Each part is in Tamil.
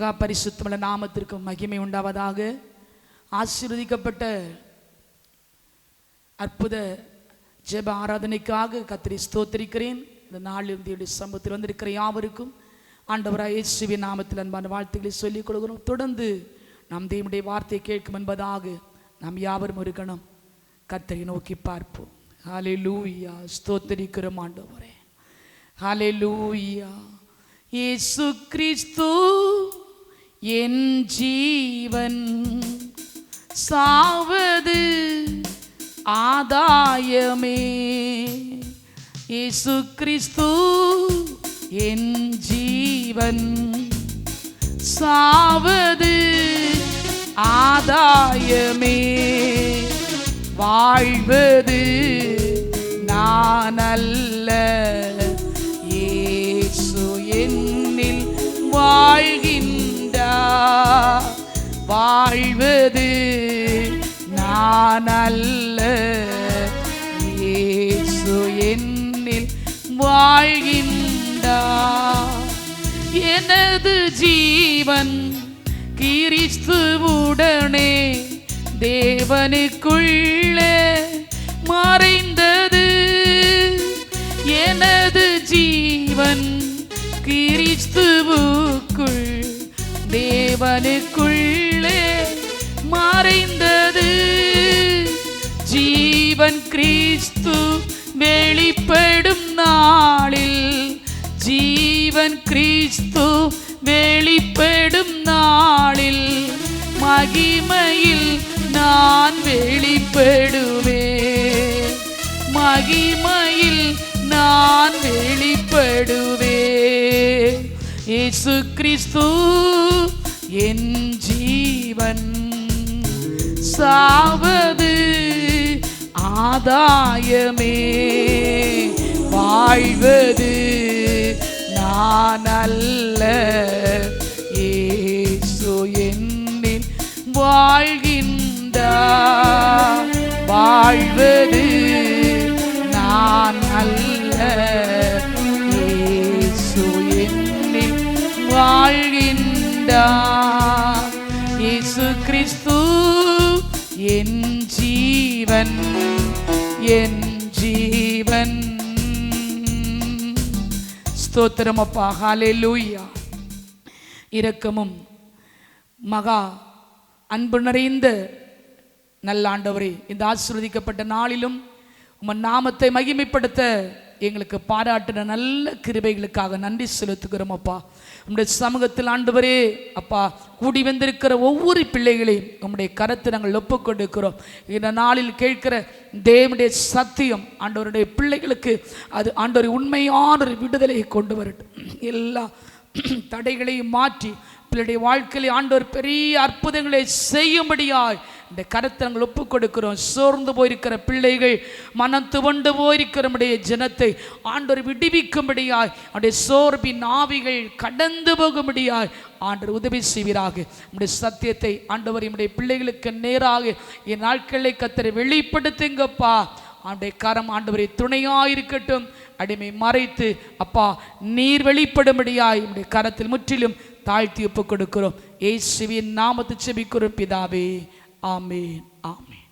மகா பரிசுத்தமுள்ள நாமத்திற்கு மகிமை உண்டாவதாக. ஆசீர்வதிக்கப்பட்ட அற்புத ஜெப ஆராதனைக்காக கத்திரி ஸ்தோத்திரிக்கிறேன். இந்த நாளில் தேவனுடைய சமூகத்தில் வந்திருக்கிற யாவருக்கும் ஆண்டவராக இயேசுவி நாமத்தில் அன்பான வாழ்த்துக்களை சொல்லிக் கொடுக்கிறோம் தொடர்ந்து நாம் தேவனுடைய வார்த்தையை கேட்கும் என்பதாக நாம் யாவரும் இருக்கணும். கத்தரை நோக்கி பார்ப்போம். ஹாலே லூயா ஸ்தோத்தரிக்கிறோம் ஆண்டவரே. ஹாலே லூயா ஏசு கிறிஸ்து என் ஜீவன் சாவது ஆதாயமே. இயேசு கிறிஸ்து என் ஜீவன் சாவது ஆதாயமே. வாழ்வது நான் அல்ல வாழ்வது நான் அல்ல இயேசு என்னில் வாழ்கின்றார் எனது ஜீவன் கிறிஸ்துவுடனே தேவனுக்குள்ளே மறைந்தது. எனது ஜீவன் கிறிஸ்துவு தேவனுக்குள்ளே மறைந்தது. ஜீவன் கிறிஸ்து வெளிப்படும் நாளில் ஜீவன் கிறிஸ்து வெளிப்படும் நாளில் மகிமையில் நான் வெளிப்படுவே மகிமையில் நான் வெளிப்படுவே இயேசு கிறிஸ்து என் ஜீவன் சாவது ஆதாயமே. வாழ்வது நான் அல்ல இயேசு என்னில் வாழ்கின்றார் வாழ்வது நான் அல்ல இயேசு என்னில் வாழ்கின்றார் ஜீவன் என் ஜீவன். ஸ்தோத்திரம் அப்பா லூயா இரக்கமும் மகா அன்பு நிறைந்த நல்ல ஆண்டவரே இந்த ஆசிர்வதிக்கப்பட்ட நாளிலும் உமன் நாமத்தை மகிமைப்படுத்த எங்களுக்கு பாராட்டின நல்ல கிருபைகளுக்காக நன்றி செலுத்துகிறோம் அப்பா உம்முடைய சமூகத்தில் ஆண்டவரே அப்பா கூடி வந்திருக்கிற ஒவ்வொரு பிள்ளைகளையும் உம்முடைய கருத்தை நாங்கள் ஒப்புக் கொடுக்கிறோம் இந்த நாளில் கேட்கிற தேவனுடைய சத்தியம் ஆண்டவருடைய பிள்ளைகளுக்கு அது ஆண்டவர் உண்மையான ஒரு விடுதலையை கொண்டு வரட்டும். எல்லா தடைகளையும் மாற்றி பிள்ளைடைய வாழ்க்கையிலே ஆண்டவர் பெரிய அற்புதங்களை செய்யும்படியாய் இந்த கருத்தை நாங்கள் ஒப்புக் கொடுக்கிறோம் சோர்ந்து போயிருக்கிற பிள்ளைகள் மனம் துவண்டு போயிருக்கிற நம்முடைய ஜனத்தை ஆண்டவர் விடுவிக்கும்படியாய் அவருடைய சோர்பின் ஆவிகள் கடந்து போகும்படியாய் ஆண்டவர் உதவி செய்வீராக. நம்முடைய சத்தியத்தை ஆண்டவர் நம்முடைய பிள்ளைகளுக்கு நேராக என் நாட்களை கத்தரை வெளிப்படுத்துங்கப்பா. ஆண்டுடைய கரம் ஆண்டவரை துணையாயிருக்கட்டும். அடிமை மறைத்து அப்பா நீர் வெளிப்படும்படியாய் நம்முடைய கரத்தில் முற்றிலும் தாழ்த்தி ஒப்புக் கொடுக்கிறோம் ஏசுவின் நாமத்து செபிக்கிறோம் பிதாவே. ஆமேன் ஆமேன்.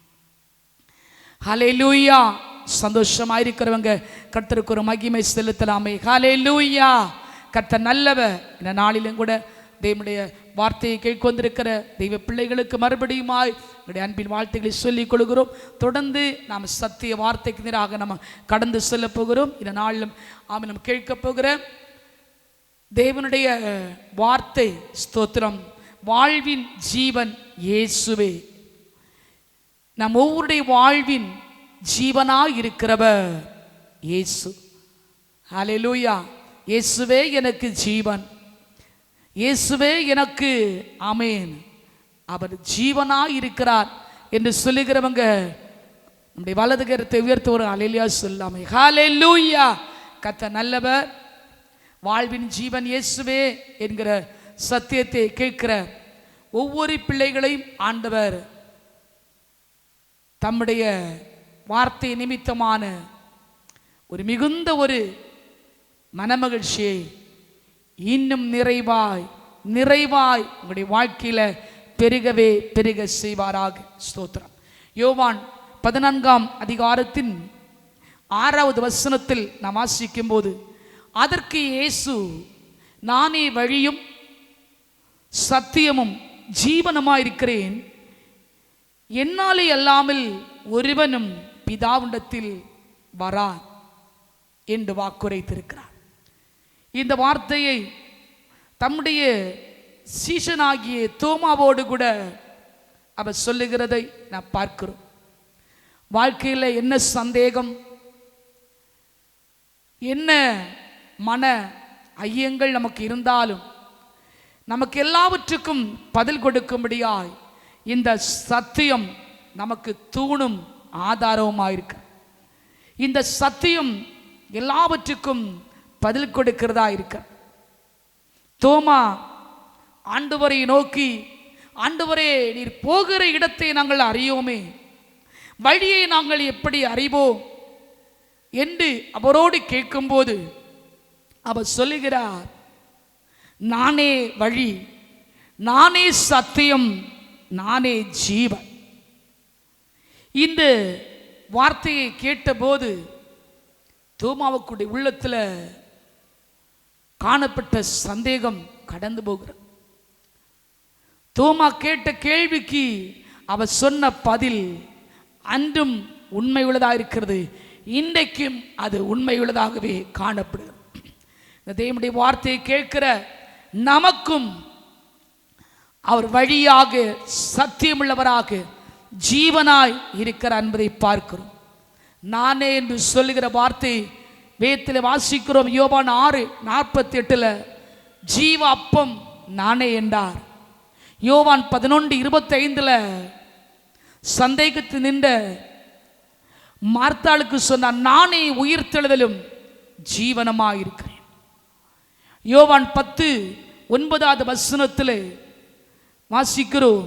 ஹலே லூயா சந்தோஷமாக இருக்கிறவங்க கர்த்தருக்கு ஒரு மகிமை செலுத்தலாமே. ஹalleluya. கர்த்தர் நல்லவ இந்த நாளிலும் கூட தேவனுடைய வார்த்தையை கேட்க வந்திருக்கிற தெய்வ பிள்ளைகளுக்கு மறுபடியுமாய் என்னுடைய அன்பின் வாழ்த்துக்களை சொல்லிக் கொள்கிறோம். தொடர்ந்து நாம் சத்திய வார்த்தைக்கு நேராக நம்ம கடந்து செல்ல போகிறோம். இந்த நாளிலும் ஆமை நம்ம கேட்க போகிற தேவனுடைய வார்த்தை ஸ்தோத்திரம். வாழ்வின் ஜீவன் இயேசுவே. நம் ஒவ்வொருடைய வாழ்வின் ஜீவனாய் இருக்கிறவர். இயேசு. அலையலூயா இயேசுவே எனக்கு ஜீவன். இயேசுவே எனக்கு அமேன் அவர் ஜீவனாய் இருக்கிறார் என்று சொல்லுகிறவங்க நம்முடைய வலது கருத்தை உயர்த்து ஒரு அலையிலியா சொல்லாமே. லூயா கத்த நல்லவர். வாழ்வின் ஜீவன் இயேசுவே என்கிற சத்தியத்தை கேட்கிற ஒவ்வொரு பிள்ளைகளையும் ஆண்டவர் தம்முடைய வார்த்தை நிமித்தமான ஒரு மிகுந்த ஒரு மனமகிழ்ச்சியை இன்னும் நிறைவாய் நிறைவாய் உங்களுடைய வாழ்க்கையில பெருகவே பெருக செய்வாராக. ஸ்தோத்திரம். யோவான் பதினான்காம் அதிகாரத்தின் ஆறாவது வசனத்தில் நாம் வாசிக்கும் போது அதற்கு இயேசு நானே வழியும் சத்தியமும் ஜீவனமாயிருக்கிறேன். என்னாலே அல்லாமல் ஒருவனும் பிதாவுண்டத்தில் வரா என்று வாக்குரைத்திருக்கிறார். இந்த வார்த்தையை தம்முடைய சீஷனாகிய தோமாவோடு கூட அவர் சொல்லுகிறதை நான் பார்க்கிறோம். வாழ்க்கையில் என்ன சந்தேகம்? என்ன மன ஐயங்கள் நமக்கு இருந்தாலும் நமக்கு எல்லாவற்றுக்கும் பதில் கொடுக்கும்படியாய் இந்த சத்தியம் நமக்கு தூணும் ஆதாரவுமாயிருக்கு. இந்த சத்தியம் எல்லாவற்றுக்கும் பதில் கொடுக்கிறதா இருக்க. தோமா ஆண்டவரை நோக்கி ஆண்டவரே நீர் போகிற இடத்தை நாங்கள் அறியோமே. வழியை நாங்கள் எப்படி அறிவோம் என்று அவரோடு கேட்கும்போது அவர் சொல்லுகிறார் நானே வழி நானே சத்தியம் நானே ஜீவன். இந்த வார்த்தையை கேட்டபோது தோமாவுக்குடைய உள்ளத்தில் காணப்பட்ட சந்தேகம் கடந்து போகிறது. தோமா கேட்ட கேள்விக்கு அவர் சொன்ன பதில் அன்றும் உண்மை உள்ளதாக இருக்கிறது. இன்றைக்கும் அது உண்மை உள்ளதாகவே காணப்படுகிறது. இந்த தேவனுடைய வார்த்தையை கேட்கிற நமக்கும் அவர் வழியாக சத்தியமுள்ளவராக ஜீவனாய் இருக்கிறார் என்பதை பார்க்கிறோம். நானே என்று சொல்லுகிற வார்த்தை வேத்தில் வாசிக்கிறோம். யோபான் ஆறு நாற்பத்தி எட்டில் ஜீவ அப்பம் நானே என்றார். யோவான் பதினொன்று இருபத்தைந்தில் சந்தேகத்து நின்ற மார்த்தாளுக்கு சொன்னார் நானே உயிர் தெழுதலும் ஜீவனமாக இருக்கிறேன் யோவான் பத்து ஒன்பதாவது வசனத்தில் வாசிக்கிறோம்.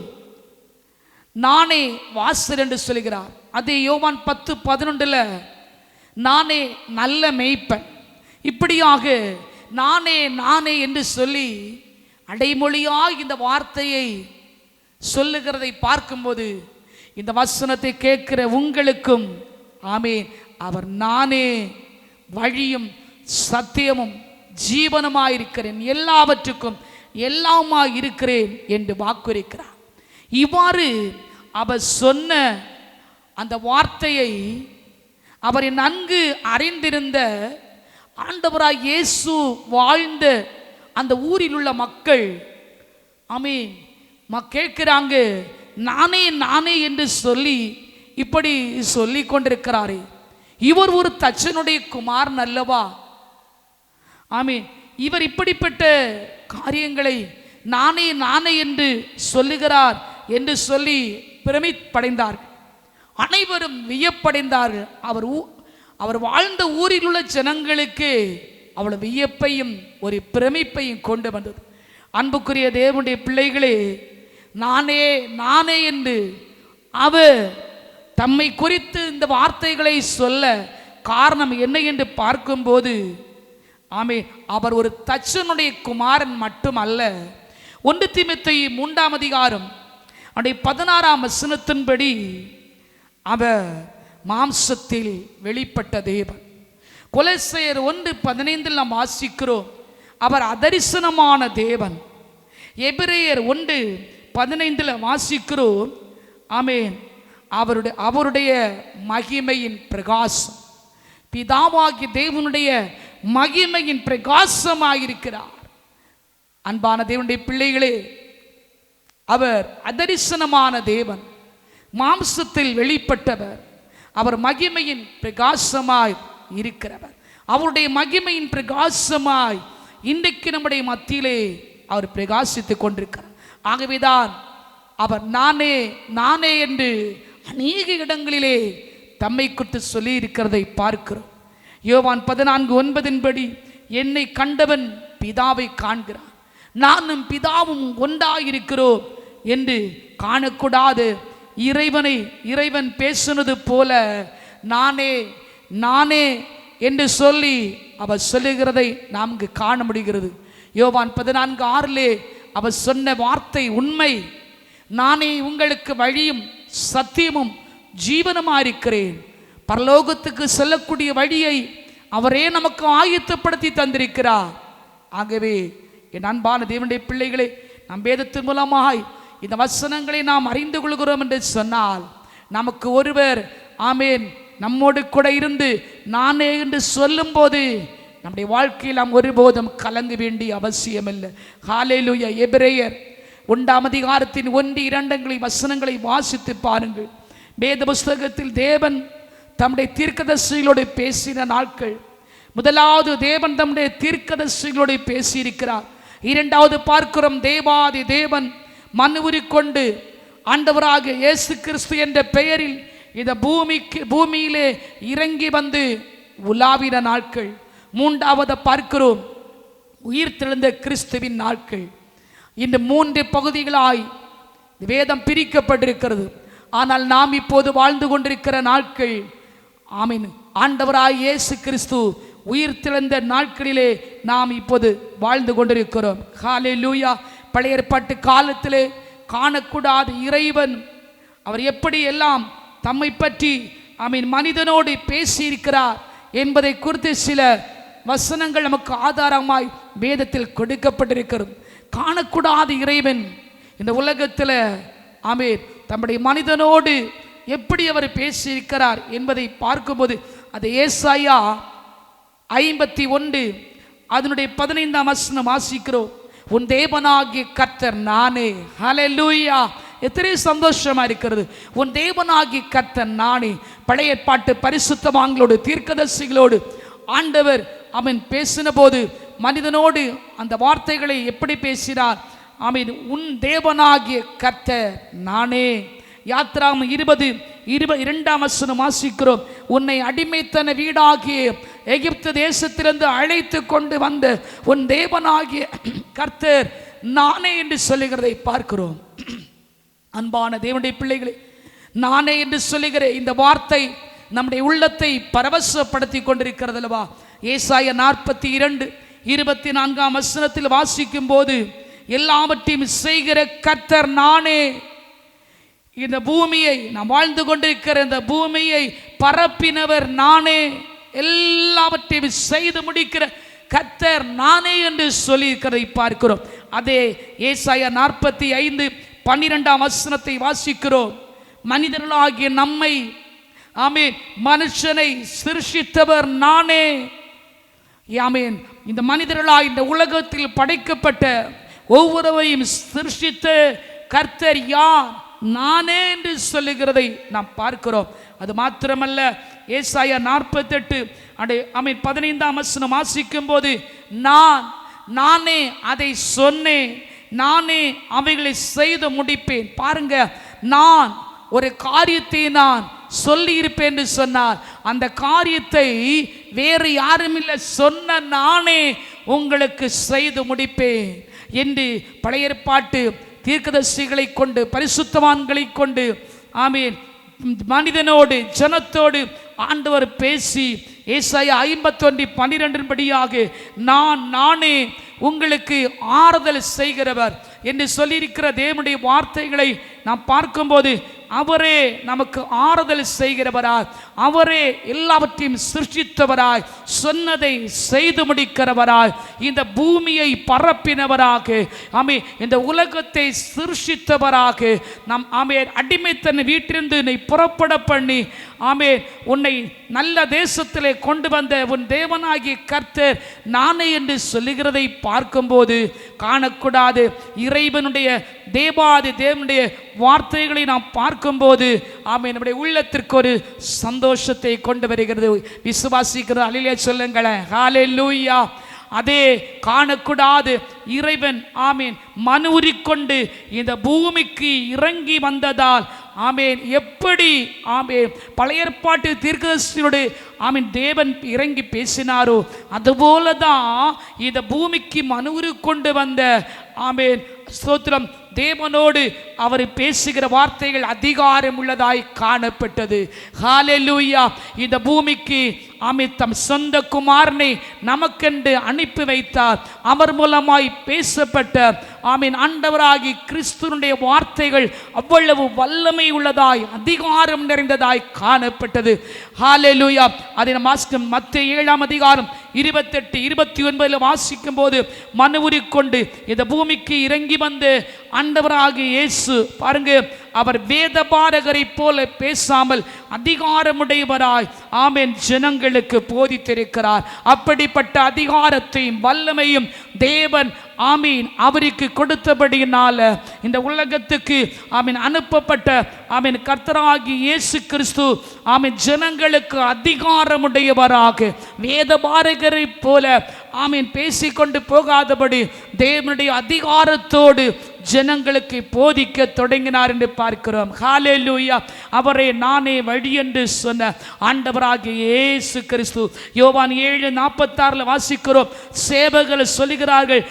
நானே வாசல் என்று சொல்கிறார். அதே யோவான் பத்து பதினொன்றில் நானே நல்ல மேய்ப்பன். இப்படியாக நானே நானே என்று சொல்லி அடைமொழியாய் இந்த வார்த்தையை சொல்லுகிறதை பார்க்கும்போது இந்த வசனத்தை கேட்கிற உங்களுக்கும் ஆமே அவர் நானே வழியும் சத்தியமும் ஜீவனுமாயிருக்கிறேன். எல்லாவற்றுக்கும் எல்லாமா இருக்கிறேன் என்று வாக்குரைக்கிறார். இவ்வாறு அவர் சொன்ன அந்த வார்த்தையை அவரை நன்கு அறிந்திருந்த ஆண்டவராய் இயேசு வாழ்ந்த அந்த ஊரில் உள்ள மக்கள் ஆமீன் கேட்கிறாங்க நானே நானே என்று சொல்லி இப்படி சொல்லி கொண்டிருக்கிறாரே. இவர் ஒரு தச்சனுடைய குமார் நல்லவா ஆமீன். இவர் இப்படிப்பட்ட காரியங்களை நானே நானே என்று சொல்லுகிறார் என்று சொல்லி பிரமிப்படைந்தார். அனைவரும் வியப்படைந்தார்கள். அவர் அவர் வாழ்ந்த ஊரில் உள்ள ஜனங்களுக்கு அவ்வளவு வியப்பையும் ஒரு பிரமிப்பையும் கொண்டு வந்தது. அன்புக்குரிய தேவனுடைய பிள்ளைகளே நானே நானே என்று அவர் தம்மை குறித்து இந்த வார்த்தைகளை சொல்ல காரணம் என்ன என்று பார்க்கும்போது ஆமே அவர் ஒரு தச்சனுடைய குமாரன் மட்டுமல்ல. ஒன்று திமுத்தை மூன்றாம் அதிகாரம் அவருடைய பதினாறாம் வசனத்தின்படி அவர் மாம்சத்தில் வெளிப்பட்ட தேவன். கொலைசெயர் ஒன்று பதினைந்தில் நாம் வாசிக்கிறோம் அவர் அதரிசனமான தேவன். எபிரேயர் ஒன்று பதினைந்தில் வாசிக்கிறோம் ஆமேன் அவருடைய அவருடைய மகிமையின் பிரகாசம். பிதாவாகிய தேவனுடைய மகிமையின் பிரகாசமாயிருக்கிறார். அன்பான தேவனுடைய பிள்ளைகளே அவர் அதரிசனமான தேவன் மாம்சத்தில் வெளிப்பட்டவர் அவர் மகிமையின் பிரகாசமாய் இருக்கிறவர். அவருடைய மகிமையின் பிரகாசமாய் இன்றைக்கு நம்முடைய மத்தியிலே அவர் பிரகாசித்துக் கொண்டிருக்கிறார். ஆகவேதான் அவர் நானே நானே என்று அநேக இடங்களிலே தம்மை குறித்து சொல்லி இருக்கிறதை பார்க்கிறோம். யோவான் பதினான்கு ஒன்பதின்படி என்னை கண்டவன் பிதாவை காண்கிறான். நானும் பிதாவும் ஒன்றாயிருக்கிறோம் என்று காணக்கூடாது. இறைவனை இறைவன் பேசுனது போல நானே நானே என்று சொல்லி அவர் சொல்லுகிறதை நாம் காண முடிகிறது. யோவான் பதினான்கு ஆறிலே அவர் சொன்ன வார்த்தை உண்மை. நானே உங்களுக்கு வழியும் சத்தியமும் ஜீவனுமாயிருக்கிறேன். பரலோகத்துக்கு செல்லக்கூடிய வழியை அவரே நமக்கு ஆயத்தப்படுத்தி தந்திருக்கிறார். ஆகவே என் அன்பான தேவனுடைய பிள்ளைகளே நம் வேதத்தின் மூலமாய் இந்த வசனங்களை நாம் அறிந்து கொள்கிறோம் என்று சொன்னால் நமக்கு ஒருவர் ஆமேன் நம்மோடு கூட இருந்து நானே என்று சொல்லும்போது நம்முடைய வாழ்க்கையில் நாம் ஒருபோதும் கலங்க வேண்டிய அவசியமில்லை. ஹாலேலுய எபிரேயர் ஒன்றாம் அதிகாரத்தின் ஒன்று இரண்டங்களை வசனங்களை வாசித்து பாருங்கள். வேத புஸ்தகத்தில் தேவன் தம்முடைய தீர்க்கதர்சிகளோடு பேசின நாட்கள். முதலாவது தேவன் தம்முடைய தீர்க்கதர்சிகளோடு பேசியிருக்கிறார். இரண்டாவது பார்க்கிறோம் தேவாதி தேவன் மனுவுரி கொண்டு ஆண்டவராக இயேசு கிறிஸ்து என்ற பெயரில் இந்த பூமிக்கு பூமியிலே இறங்கி வந்து உலாவின நாட்கள். மூன்றாவது பார்க்கிறோம் உயிர்த்தெழுந்த கிறிஸ்துவின் நாட்கள். இந்த மூன்று பகுதிகளாய் வேதம் பிரிக்கப்பட்டிருக்கிறது. ஆனால் நாம் இப்போது வாழ்ந்து கொண்டிருக்கிற நாட்கள் ஆமீன். ஆண்டவராய் இயேசு கிறிஸ்து உயிர் திறந்த நாட்களிலே நாம் இப்போது வாழ்ந்து கொண்டிருக்கிறோம். ஹாலே லூயா பழைய ஏற்பாட்டு காலத்திலே காணக்கூடாத இறைவன். அவர் எப்படி எல்லாம் தம்மை பற்றி அமீன் மனிதனோடு பேசியிருக்கிறார் என்பதை குறித்து சில வசனங்கள் நமக்கு ஆதாரமாய் வேதத்தில் கொடுக்கப்பட்டிருக்கிறது. காணக்கூடாத இறைவன். இந்த உலகத்தில் ஆமீன் தம்முடைய மனிதனோடு எப்படி அவர் பேசியிருக்கிறார் என்பதை பார்க்கும்போது அது ஏசாயா ஐம்பத்தி ஒன்று அதனுடைய பதினைந்தாம் வசனம் வாசிக்கிறோம். உன் தேவனாகிய கர்த்தர் நானே. ஹalleluya. எத்தனை சந்தோஷமா இருக்கிறது. உன் தேவனாகிய கத்த நானே. பழைய பாட்டு பரிசுத்தவாங்களோடு தீர்க்கதர்சிகளோடு ஆண்டவர் அவன் பேசின போது மனிதனோடு அந்த வார்த்தைகளை எப்படி பேசினார்? அவன் உன் தேவனாகிய கத்த நானே. யாத்ராம் இருபது இருப இரண்டாம் வசனம் வாசிக்கிறோம். உன்னை அடிமைத்தன வீடாகிய எகிப்து தேசத்திலிருந்து அழைத்து கொண்டு வந்த உன் தேவனாகிய கர்த்தர் நானே என்று சொல்லுகிறதை பார்க்கிறோம். அன்பான தேவனுடைய பிள்ளைகளே நானே என்று சொல்லுகிற இந்த வார்த்தை நம்முடைய உள்ளத்தை பரவசப்படுத்தி கொண்டிருக்கிறது அல்லவா ஏசாய நாற்பத்தி இரண்டு இருபத்தி நான்காம் வசனத்தில் வாசிக்கும் போது எல்லாவற்றையும் செய்கிற கர்த்தர் நானே. இந்த பூமியை நாம் வாழ்ந்து கொண்டிருக்கிற இந்த பூமியை பரப்பினவர் நானே. எல்லாவற்றையும் செய்து முடிக்கிற கர்த்தர் நானே என்று சொல்லியிருக்கிறதை பார்க்கிறோம். அதே ஏசாய நாற்பத்தி ஐந்து பன்னிரெண்டாம் வசனத்தை வாசிக்கிறோம். மனிதர்களாகிய நம்மை ஆமீன் மனுஷனை சிருஷித்தவர் நானே. ஆமீன். இந்த மனிதர்களாக இந்த உலகத்தில் படைக்கப்பட்ட ஒவ்வொருவரையும் சிருஷித்த கர்த்தர் யார்? நானே என்று சொல்லுகிறதை நாம் பார்க்கிறோம். அது மாத்திரமல்ல ஏசாயா நாற்பத்தெட்டு அடை அமீன் பதினைந்தாம் வசனம் வாசிக்கும் போது நான் நானே அதை சொன்னேன் நானே அவைகளை செய்து முடிப்பேன். பாருங்க நான் ஒரு காரியத்தை நான் சொல்லியிருப்பேன் என்று சொன்னார். அந்த காரியத்தை வேறு யாரும் இல்லை சொன்ன நானே உங்களுக்கு செய்து முடிப்பேன். என்று பழைய ஏற்பாட்டு தீர்க்கதர்சிகளை கொண்டு பரிசுத்தவான்களை கொண்டு ஆமீன். மனிதனோடு ஜனத்தோடு ஆண்டவர் பேசி ஏசாய ஐம்பத்தொன்று பன்னிரெண்டின்படியாக நான் நானே உங்களுக்கு ஆறுதல் செய்கிறவர் என்று சொல்லியிருக்கிற தேவனுடைய வார்த்தைகளை நாம் பார்க்கும்போது அவரே நமக்கு ஆறுதல் செய்கிறவரார் அவரே எல்லாவற்றையும் சிருஷ்டித்தவராய் சொன்னதை செய்து முடிக்கிறவராய் இந்த பூமியை பரப்பினவராக ஆமே இந்த உலகத்தை சிருஷ்டித்தவராக நம் ஆமே அடிமைத்தன் வீட்டிலிருந்து நீ புறப்பட பண்ணி ஆமே உன்னை நல்ல தேசத்திலே கொண்டு வந்த உன் தேவனாகிய கர்த்தர் நானே என்று சொல்லுகிறதை பார்க்கும்போது காணக்கூடாது. இறைவனுடைய தேவாதி தேவனுடைய வார்த்தைகளை நாம் பார்க்கும்போது ஆமே நம்முடைய உள்ளத்திற்கு ஒரு சந்தோஷம் சந்தோஷத்தை கொண்டு வருகிறது. விசுவாசிக்கிறது அலிலே சொல்லுங்களேன். ஹாலே லூயா அதே காணக்கூடாது. இறைவன் ஆமீன் மனு உரிக்கொண்டு இந்த பூமிக்கு இறங்கி வந்ததால் ஆமேன் எப்படி ஆமேன் பழைய ஏற்பாட்டு தீர்க்கதரிசியோடு ஆமீன் தேவன் இறங்கி பேசினாரோ அதுபோல தான் இந்த பூமிக்கு மனு உருக்கொண்டு வந்த ஆமேன் ஸ்தோத்திரம் தேவனோடு அவர் பேசுகிற வார்த்தைகள் அதிகாரம் உள்ளதாய் காணப்பட்டது. ஹalleluya இந்த பூமிக்கு ஆமென் தம் சொந்த குமாரனை நமக்கென்று அனுப்பி வைத்தார். அவர் மூலமாய் பேசப்பட்ட ஆமீன். ஆண்டவராகி கிறிஸ்துவனுடைய வார்த்தைகள் அவ்வளவு வல்லமை உள்ளதாய் அதிகாரம் நிறைந்ததாய் காணப்பட்டது. ஹalleluya அதை நாம் வாசிக்கும் மத்திய ஏழாம் அதிகாரம் இருபத்தெட்டு இருபத்தி ஒன்பதில் வாசிக்கும் போது மனு கொண்டு இந்த பூமிக்கு இறங்கி வந்து ஆண்டவராகி இயேசு பாருங்க அவர் வேதபாரகரை போல பேசாமல் அதிகாரமுடையவராய் ஆமென் ஜனங்களுக்கு போதித்திருக்கிறார். அப்படிப்பட்ட அதிகாரத்தையும் வல்லமையும் தேவன் ஆமீன். அவருக்கு கொடுத்தபடியினால இந்த உலகத்துக்கு ஆமீன் அனுப்பப்பட்ட ஆமீன் கர்த்தராகி இயேசு கிறிஸ்து ஆமீன் ஜனங்களுக்கு அதிகாரமுடையவராக வேதபாரகரை போல ஆமீன் பேசிக்கொண்டு போகாதபடி தேவனுடைய அதிகாரத்தோடு ஜனங்களுக்கு போதிக்க தொடங்கினார் என்று பார்க்கிறோம். ஹாலே லூயா அவரே நானே வழி என்று சொன்ன ஆண்டவராகிய இயேசு கிறிஸ்து யோவான் ஏழு நாற்பத்தாறில் வாசிக்கிறோம். சேவகள் சொல்லுகிறார்கள்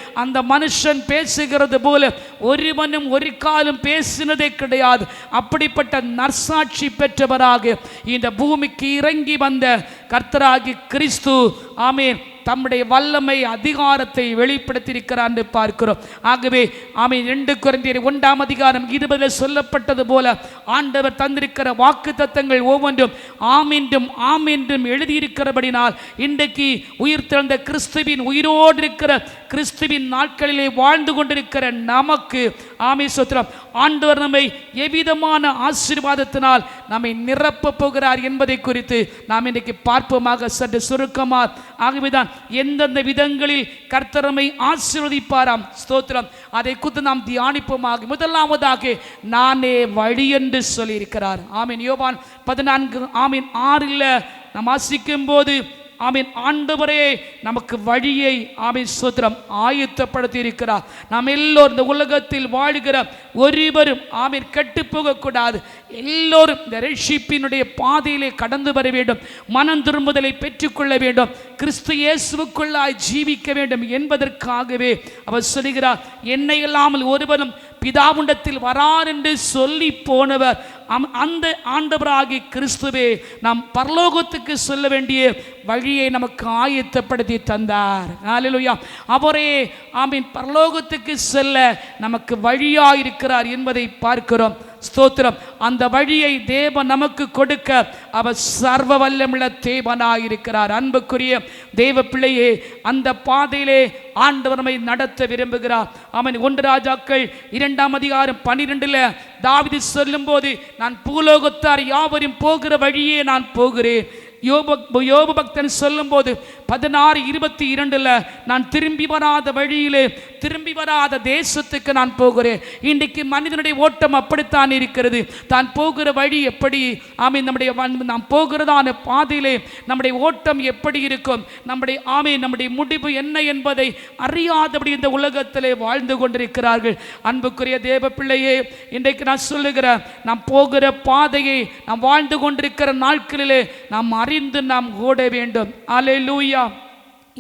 அந்த மனுஷன் பேசுகிறது போல ஒருவனும் ஒரு காலம் பேசினதே கிடையாது. அப்படிப்பட்ட நற்சாட்சி பெற்றவராக இந்த பூமிக்கு இறங்கி வந்த கர்த்தராகி கிறிஸ்து. ஆமீன். தம்முடைய வல்லமை அதிகாரத்தை வெளிப்படுத்தியிருக்கிறார் என்று பார்க்கிறோம். ஆகவே ஆமை ரெண்டு குறைந்தர் ஒன்றாம் அதிகாரம் இருபதில் சொல்லப்பட்டது போல ஆண்டவர் தந்திருக்கிற வாக்கு தத்தங்கள் ஒவ்வொன்றும் ஆம் என்றும் ஆம் என்றும் எழுதியிருக்கிறபடினால் இன்றைக்கு உயிர் திறந்த கிறிஸ்துவின் உயிரோடு இருக்கிற கிறிஸ்துவின் நாட்களிலே வாழ்ந்து கொண்டிருக்கிற நமக்கு ஆமை சொத்திரம். ஆண்டவர் நம்மை எவ்விதமான ஆசீர்வாதத்தினால் நம்மை நிரப்பப் போகிறார் என்பதை குறித்து நாம் இன்றைக்கு பார்ப்போமாக. சற்று சுருக்கமாக ஆகவேதான் எந்தெந்த விதங்களில் கர்த்தரமை ஆசீர்வதிப்பாராம்? ஸ்தோத்திரம். அதை குறித்து நாம் தியானிப்போமாக. முதலாவதாக நானே வழி என்று சொல்லியிருக்கிறார். ஆமீன். யோவான் பதினான்கு ஆமீன் ஆறில் நாம் ஆசிக்கும் போது ஆமீன். ஆண்டவரே நமக்கு வழியை ஆமீன் சுத்திரம் ஆயத்தப்படுத்தி இருக்கிறார் நாம் எல்லோரும் இந்த உலகத்தில் வாழ்கிற ஒருவரும் ஆமீன் கெட்டு போகக்கூடாது எல்லோரும் இந்த ரட்சிப்பினுடைய பாதையிலே கடந்து வர வேண்டும். மனம் திரும்புதலை பெற்றுக்கொள்ள வேண்டும். கிறிஸ்து இயேசுக்குள்ளாய் ஜீவிக்க வேண்டும் என்பதற்காகவே அவர் சொல்கிறார் என்னை இல்லாமல் ஒருவரும் பிதாவுண்டத்தில் வரார் என்று சொல்லி போனவர். அம்- அந்த ஆண்டவராகி கிறிஸ்துவே நாம் பரலோகத்துக்கு சொல்ல வேண்டிய வழியை நமக்கு ஆயத்தப்படுத்தி தந்தார். ஹalleluya அவரே ஆமீன் பரலோகத்துக்கு செல்ல நமக்கு வழியாயிருக்கிறார் என்பதை பார்க்கிறோம். ஸ்தோத்திரம். அந்த வழியை தேவன் நமக்கு கொடுக்க அவர் சர்வ வல்லமுள்ள தேவனாயிருக்கிறார். அன்புக்குரிய தேவ பிள்ளையே அந்த பாதையிலே ஆண்டவரமை நடத்த விரும்புகிறார். அவன் ஒன்று ராஜாக்கள் இரண்டாம் அதிகாரம் பன்னிரெண்டுல தாவிதி சொல்லும்போது நான் பூலோகத்தார் யாவரும் போகிற வழியே நான் போகிறேன். யோப யோப பக்தன் சொல்லும்போது பதினாறு இருபத்தி இரண்டில் நான் திரும்பி வராத வழியிலே திரும்பி வராத தேசத்துக்கு நான் போகிறேன். இன்றைக்கு மனிதனுடைய ஓட்டம் அப்படித்தான் இருக்கிறது. தான் போகிற வழி எப்படி? ஆமை நம்முடைய நாம் போகிறதான பாதையிலே நம்முடைய ஓட்டம் எப்படி இருக்கும்? நம்முடைய ஆமை நம்முடைய முடிவு என்ன என்பதை அறியாதபடி இந்த உலகத்திலே வாழ்ந்து கொண்டிருக்கிறார்கள். அன்புக்குரிய தேவ பிள்ளையே இன்றைக்கு நான் சொல்லுகிறேன் நாம் போகிற பாதையை நாம் வாழ்ந்து கொண்டிருக்கிற நாட்களிலே நாம் அறிந்து நாம் ஓட வேண்டும். அலையூயா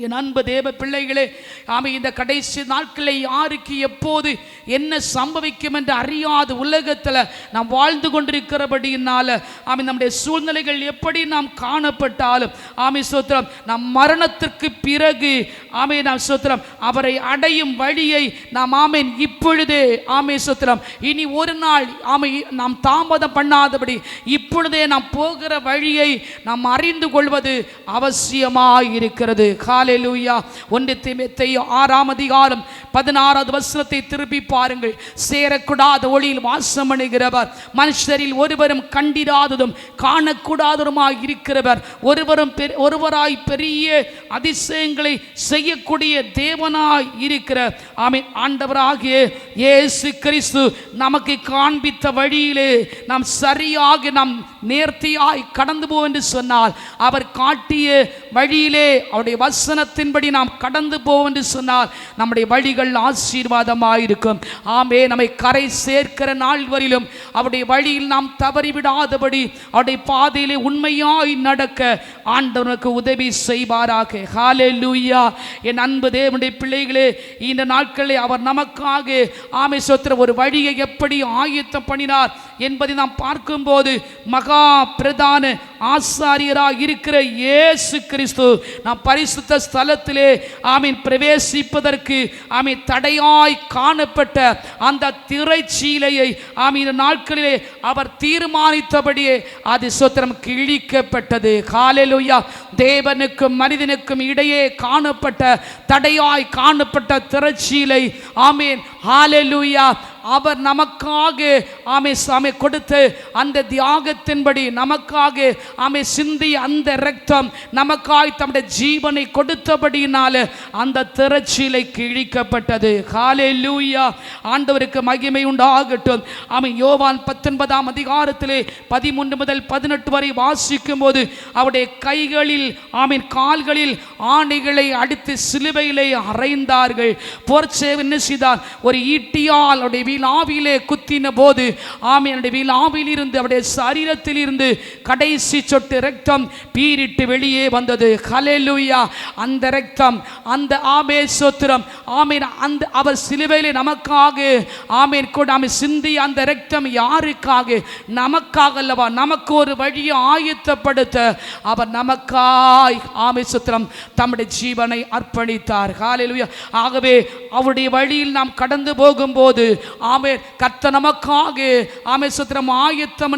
என் அன்பு தேவ பிள்ளைகளே ஆமை இந்த கடைசி நாட்களில் யாருக்கு எப்போது என்ன சம்பவிக்கும் என்று அறியாத உலகத்தில் நாம் வாழ்ந்து கொண்டிருக்கிறபடியினால ஆமை நம்முடைய சூழ்நிலைகள் எப்படி நாம் காணப்பட்டாலும் ஆமை சோத்திரம் நம் மரணத்திற்கு பிறகு ஆமை நாம் சோத்திரம் அவரை அடையும் வழியை நாம் ஆமேன் இப்பொழுதே ஆமை சோத்திரம் இனி ஒரு நாள் ஆமை நாம் தாமதம் பண்ணாதபடி இப்பொழுதே நாம் போகிற வழியை நாம் அறிந்து கொள்வது அவசியமாக இருக்கிறது ஹாலெலூயா ஒன்று தீமோத்தேயு ஆறாம் அதிகாரம் பதினாறாவது வசனத்தை திருப்பி பாருங்கள். சேரக்கூடாத ஒளியில் வாசம் அணுகிறவர் மனுஷரில் ஒருவரும் கண்டிராததும் காணக்கூடாததுமாய் இருக்கிறவர். ஒருவரும் பெ- ஒருவராய் பெரிய அதிசயங்களை செய்யக்கூடிய தேவனாய் இருக்கிற ஆமென். ஆண்டவராகிய இயேசு கிறிஸ்து நமக்கு காண்பித்த வழியிலே நாம் சரியாக நாம் நேர்த்தியாய் கடந்து போ என்று சொன்னால் அவர் காட்டிய வழியிலே அவருடைய வசனத்தின்படி நாம் கடந்து போவோம் என்று சொன்னால் நம்முடைய வழிகள் ஆசீர்வாதமாயிருக்கும் ஆமே நம்மை கரை சேர்க்கிற நாள் வரையிலும் அவருடைய வழியில் நாம் தவறிவிடாதபடி அவருடைய பாதையிலே உண்மையாய் நடக்க ஆண்டவனுக்கு உதவி செய்வாராக. ஹalleluya என் அன்பு தேவனுடைய பிள்ளைகளே இந்த நாட்களில் அவர் நமக்காக ஆமை சொத்திர ஒரு வழியை எப்படி ஆயத்தம் பண்ணினார் என்பதை நாம் பார்க்கும்போது மகா பிரதான ஆசாரியராக இருக்கிற இயேசு கிறிஸ்து நாம் பரிசுத்த ஸ்தலத்திலே ஆமீன் பிரவேசிப்பதற்கு ஆமீன் தடையாய் காணப்பட்ட அந்த திரைச்சீலையை ஆமீன் நாட்களிலே அவர் தீர்மானித்தபடியே அது சுத்திரம் கிழிக்கப்பட்டது காலையிலுயா தேவனுக்கும் மனிதனுக்கும் இடையே காணப்பட்ட தடையாய் காணப்பட்ட திரைச்சீலை ஆமீன் ஹாலெலுயா அவர் நமக்காக ஆமை சாமி கொடுத்து அந்த தியாகத்தின்படி நமக்காக ஆமை சிந்தி அந்த இரத்தம் நமக்காய் தம்முடைய ஜீவனை கொடுத்தபடியினால அந்த திரச்சிலை கிழிக்கப்பட்டது. காலே லூயா ஆண்டவருக்கு மகிமை உண்டாகட்டும். ஆமை யோவான் பத்தொன்பதாம் அதிகாரத்திலே பதிமூன்று முதல் பதினெட்டு வரை வாசிக்கும் போது அவருடைய கைகளில் ஆமீன் கால்களில் ஆணைகளை அடித்து சிலுவையிலே அறைந்தார்கள். போர்ச்சேவன் என்ன செய்தார்? ஒரு ஈட்டியால் அவருடைய வீலாவிலே குத்தின போது ஆமையனுடைய வீலாவில் இருந்து அவருடைய சரீரத்தில் இருந்து கடைசி சொட்டு ரத்தம் பீரிட்டு வெளியே வந்தது. ஹலெலுயா அந்த ரத்தம் அந்த ஆமே சோத்திரம் ஆமீன் அந்த அவர் சிலுவையிலே நமக்காக ஆமீன் கூட ஆமை சிந்தி அந்த ரத்தம் யாருக்காக? நமக்காக அல்லவா நமக்கு ஒரு வழியை ஆயத்தப்படுத்த அவர் நமக்காய் ஆமை சோத்திரம் தம்முடைய ஜீவனை அர்ப்பணித்தார். காலையில் ஆகவே அவருடைய வழியில் நாம் கடந்து போகும்போது ஆமே கத்த நமக்காக ஆமே சுத்திரம் ஆயத்தம்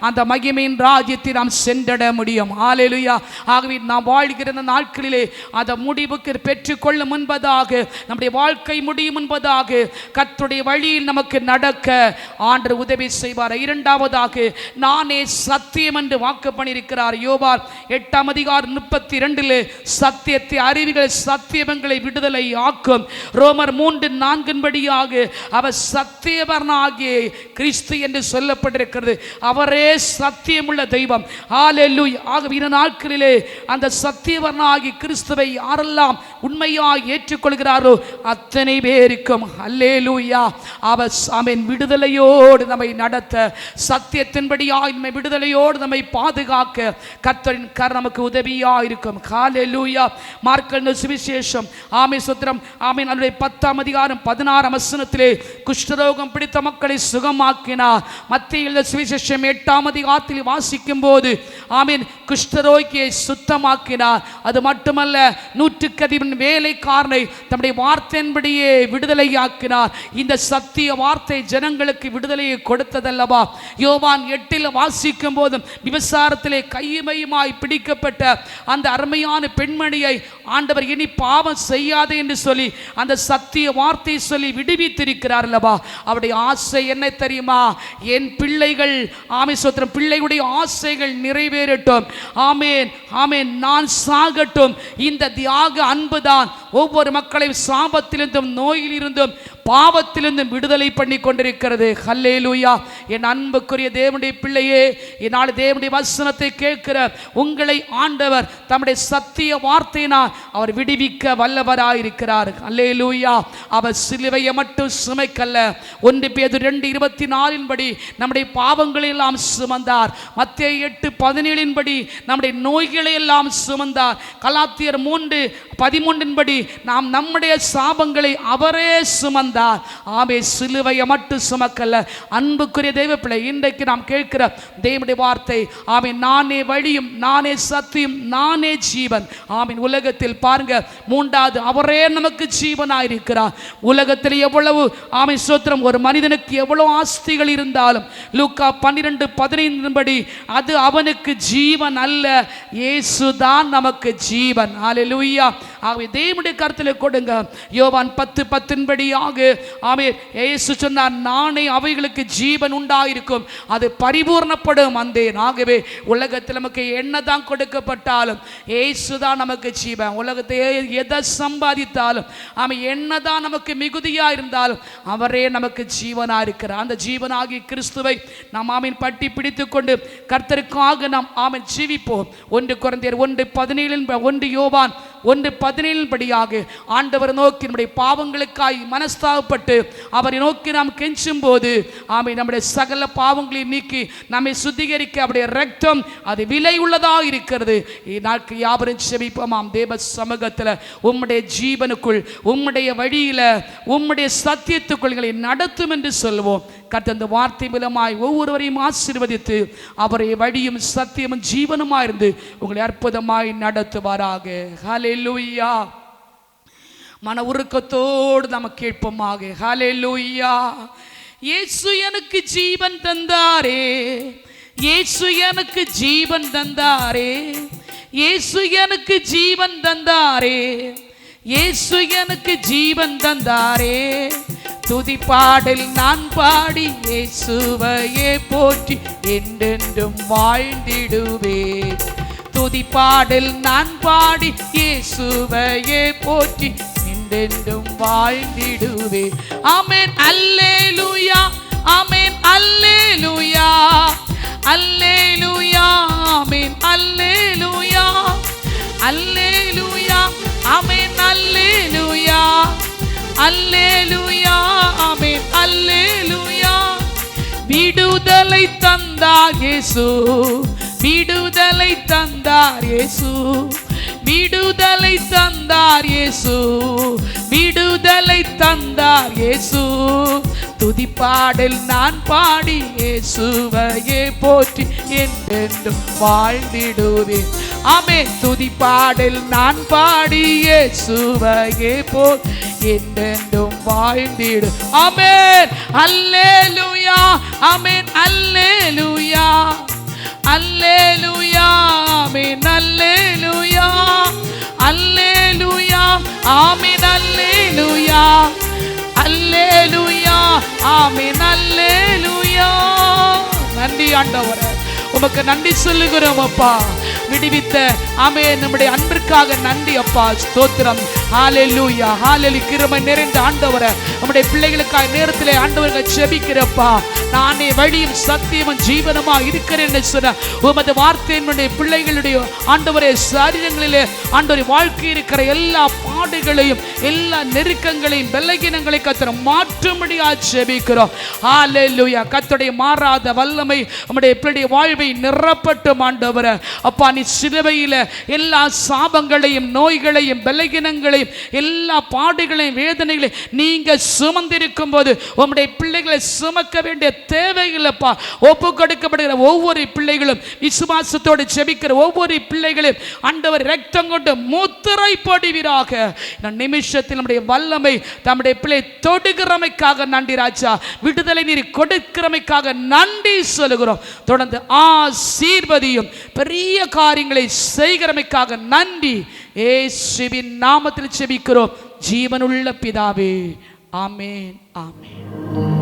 அந்த மகிமையின் ராஜ்யத்தை நாம் சென்றட முடியும். ஆலேலுயா ஆகவே நாம் வாழ்கிற இந்த நாட்களிலே அந்த முடிவுக்கு பெற்றுக்கொள்ள முன்பதாக நம்முடைய வாழ்க்கை முடியும் என்பதாக கத்துடைய வழியில் நமக்கு நடக்க ஆண்டு உதவி செய்வார். இரண்டாவதாக நானே சத்தியம் என்று வாக்கு பண்ணியிருக்கிறார். யோபார் எட்டாம் அதிகாரம் முப்பத்தி இரண்டில் சத்தியத்தை அறிவுகள் சத்தியங்களை விடுதலை ஆக்கும். ரோமர் மூன்று நான்கின்படியாக அவர் சத்தியவரனாகிய கிறிஸ்து என்று சொல்லப்பட்டிருக்கிறது. அவரே சத்தியமுள்ள தெய்வம். ஆலெல்லு ஆகவே இந்த நாட்களிலே அந்த சத்தியவரனாகிய கிறிஸ்துவை யாரெல்லாம் உண்மையாய் ஏற்றுக்கொள்கிறாரோ அத்தனை பேருக்கும். அல்லே லூயா அவர் அவன் விடுதலையோடு நம்மை நடத்த சத்தியத்தின்படியாய் நம்மை விடுதலையோடு நம்மை பாதுகாக்க கர்த்தரின் கர் நமக்கு உதவியா இருக்கும் காலே லூயா மார்க்கல் சுவிசேஷம். ஆமை சுத்திரம். ஆமீன் அவருடைய பத்தாம் அதிகாரம் பதினாறாம் வசனத்திலே குஷ்டரோகம் பிடித்த மக்களை சுகமாக்கினார் மத்தியில் சுவிசேஷம் எட்டாம் அதிகாரத்தில் வாசிக்கும் போது ஆமீன் குஷ்டரோகியை சுத்தமாக்கினார் அது மட்டுமல்ல நூற்றுக்கு தேவன் வேலைக்காரனை தம்முடைய வார்த்தையின்படியே விடுதலையாக்கினார். இந்த சத்திய வார்த்தை ஜனங்களுக்கு விடுதலையை கொடுத்ததல்லவா? யோவான் எட்டில் வாசிக்கும் போதும் விபசாரத்திலே கையுமையுமாய் பிடிக்கப்பட்ட அந்த அருமையான பெண்மணியை ஆண்டவர் இனி பாவம் செய்யாதே என்று சொல்லி அந்த சத்திய வார்த்தை சொல்லி விடுவித்திருக்கிறார் அல்லவா அவருடைய ஆசை என்ன தெரியுமா? என் பிள்ளைகள் ஆமை சோத்திரம் பிள்ளைகளுடைய ஆசைகள் நிறைவேறட்டும். ஆமேன் ஆமேன் நான் சாகட்டும். இந்த தியாக தான் ஒவ்வொரு மக்களையும் சாபத்திலிருந்தும் நோயிலிருந்தும் பாவத்திலிருந்து விடுதலை பண்ணி கொண்டிருக்கிறது ஹல்லேலூயா. என் அன்புக்குரிய தேவனுடைய பிள்ளையே என்னால் தேவனுடைய வசனத்தை கேட்கிற உங்களை ஆண்டவர் தம்முடைய சத்திய வார்த்தையினால் அவர் விடுவிக்க வல்லவராயிருக்கிறார். அல்லேலூயா அவர் சிலுவையை மட்டும் சுமைக்கல்ல ஒன்று பேது ரெண்டு இருபத்தி நாலின் படி நம்முடைய பாவங்களை எல்லாம் சுமந்தார். மத்திய எட்டு பதினேழின் படி நம்முடைய நோய்களை எல்லாம் சுமந்தார். கலாத்தியர் மூன்று பதிமூன்றின் படி நாம் நம்முடைய சாபங்களை அவரே சுமந்தார். சுமந்தார் ஆமே சிலுவையை மட்டும் சுமக்கல. அன்புக்குரிய தெய்வ பிள்ளை இன்றைக்கு நாம் கேட்கிற தேவனுடைய வார்த்தை ஆமே நானே வழியும் நானே சத்தியம் நானே ஜீவன். ஆமீன் உலகத்தில் பாருங்க மூன்றாவது அவரே நமக்கு ஜீவனாயிருக்கிறார். உலகத்தில் எவ்வளவு ஆமை சோத்திரம் ஒரு மனிதனுக்கு எவ்வளவு ஆஸ்திகள் இருந்தாலும் லூக்கா பன்னிரெண்டு பதினைந்து அது அவனுக்கு ஜீவன் அல்ல. இயேசுதான் நமக்கு ஜீவன். ஹalleluya. ஆகவே தேவனுடைய கருத்தில் கொடுங்க. யோவான் பத்து பத்தின்படியாக ஆமே ஏசு சொன்னார் நானே அவைகளுக்கு ஜீவன் உண்டாயிருக்கும் அது பரிபூர்ணப்படும் அந்தேன். ஆகவே உலகத்தில் நமக்கு என்னதான் கொடுக்கப்பட்டாலும் ஏசு தான் நமக்கு ஜீவன். உலகத்தை எதை சம்பாதித்தாலும் ஆமை என்னதான் நமக்கு மிகுதியா இருந்தாலும் அவரே நமக்கு ஜீவனா இருக்கிறார். அந்த ஜீவனாகி கிறிஸ்துவை நாம் ஆமீன் பட்டி பிடித்து கொண்டு கர்த்தருக்காக நாம் ஆமீன் ஜீவிப்போம். ஒன்று குறைந்தர் ஒன்று பதினேழு ஒன்று யோவான் ஒன்று பதினேழு படியாக ஆண்டவர் நோக்கி நம்முடைய பாவங்களுக்காய் மனஸ்தாபப்பட்டு அவரை நோக்கி நாம் கெஞ்சும் போது ஆமை நம்முடைய சகல பாவங்களை நீக்கி நம்மை சுத்திகரிக்க அவருடைய ரத்தம் அது விலை உள்ளதாக இருக்கிறது. நாட்கள் யாவரும் செபிப்போமாம். தேவ சமூகத்தில் உம்முடைய ஜீவனுக்குள் உம்முடைய வழியில உம்முடைய சத்தியத்துக்குள் எங்களை நடத்தும் என்று சொல்வோம் கர்த்தர் வார்த்தை மூலமாய் ஒவ்வொருவரையும் ஆசீர்வதித்து அவரை வழியும் சத்தியமும் ஜீவனுமாயிருந்து உங்களை அற்புதமாய் நடத்துவாராக. ஹalleluya மன உருக்கத்தோடு நம்ம கேட்போமாக ஹalleluya இயேசு எனக்கு ஜீவன் தந்தாரே. இயேசு எனக்கு ஜீவன் தந்தாரே. இயேசு எனக்கு ஜீவன் தந்தாரே. இயேசு எனக்கு ஜீவன் தந்தாரே. துதி பாடல் நான் பாடி இயேசுவையே போற்றி என்றென்றும் வாழ்ந்திடுவேன். துதி பாடல் நான் பாடி இயேசுவையே போற்றி நின்றென்றும் வாழ்ந்திடுவே. அமேன் அல்லேலூயா. ஆமென் அல்லேலூயா. அல்லேலூயா. அமேன் அல்லேலூயா. அல்லேலூயா. ஆமென் அல்லேலூயா. அல்லேலூயா. ஆமென் அல்லேலூயா. விடுதலை தந்தா இயேசு. விடுதலை தந்தார் இயேசு. விடுதலை தந்தார் இயேசு. விடுதலை தந்தார் இயேசு. துதிப்பாடல் நான் பாடி இயேசுவையே போற்றி என்றென்றும் வாழ்ந்திடுவேன். ஆமே துதிப்பாடல் நான் பாடி இயேசுவையே போ என்றென்றும் வாழ்ந்திடு. ஆமென். அல்லேலுயா. ஆமென். அல்லேலுயா. அல்லேலூயா ஆமீன் அல்லேலூயா அல்லேலூயா ஆமீன் அல்லேலூயா அல்லேலூயா ஆமீன் அல்லேலூயா நன்றி ஆண்டவரே. உமக்கு நன்றி சொல்லுகிறோம் அப்பா. விடுவித்த. ஆமே நம்முடைய அன்பிற்காக நன்றி அப்பா ஸ்தோத்திரம். ஹalleluya. ஹalleluya. கிருமை நிறைந்த ஆண்டவரை. நம்முடைய பிள்ளைகளுக்காக நேரத்திலே ஆண்டவர்கள் செபிக்கிறப்பா நானே வழியும் சத்தியமும் ஜீவனமா இருக்கிறேன் என்று சொன்ன உமது வார்த்தையினுடைய பிள்ளைகளுடைய ஆண்டவரே சரீரங்களிலே ஆண்டவரை வாழ்க்கை இருக்கிற எல்லா பாடுகளையும் எல்லா நெருக்கங்களையும் பலகீனங்களை கத்திர மாற்றும்படியா ஜெபிக்கிறோம். ஹalleluya. கத்துடைய மாறாத வல்லமை நம்முடைய பிள்ளைய வாழ்வை நிறப்பட்டும் ஆண்டவரை. அப்பா நீ சிலுவையில எல்லா சாபங்களையும் நோய்களையும் பலகீனங்களையும் எல்லா பாடுகளையும் வேதனைகளையும் நீங்கள் சுமந்திருக்கும் போது உங்களுடைய பிள்ளைகளை சுமக்க வேண்டிய தேவையில்லைப்பா. ஒப்பு கொடுக்கப்படுகிற ஒவ்வொரு பிள்ளைகளும் விசுவாசத்தோடு செபிக்கிற ஒவ்வொரு பிள்ளைகளையும் அண்டவர் ரத்தம் கொண்டு முத்திரை போடுவீராக நிமிஷத்தில் நம்முடைய வல்லமை தம்முடைய பிள்ளை தொடுகிறமைக்காக நன்றி ராஜா. விடுதலை நீர் கொடுக்கிறமைக்காக நன்றி சொல்லுகிறோம். தொடர்ந்து ஆசீர்வதியும் பெரிய காரியங்களை செய்கிறமைக்காக நன்றி. ஏசுவின் நாமத்தில் செபிக்கிறோம் ஜீவனுள்ள பிதாவே. ஆமேன். ஆமேன்.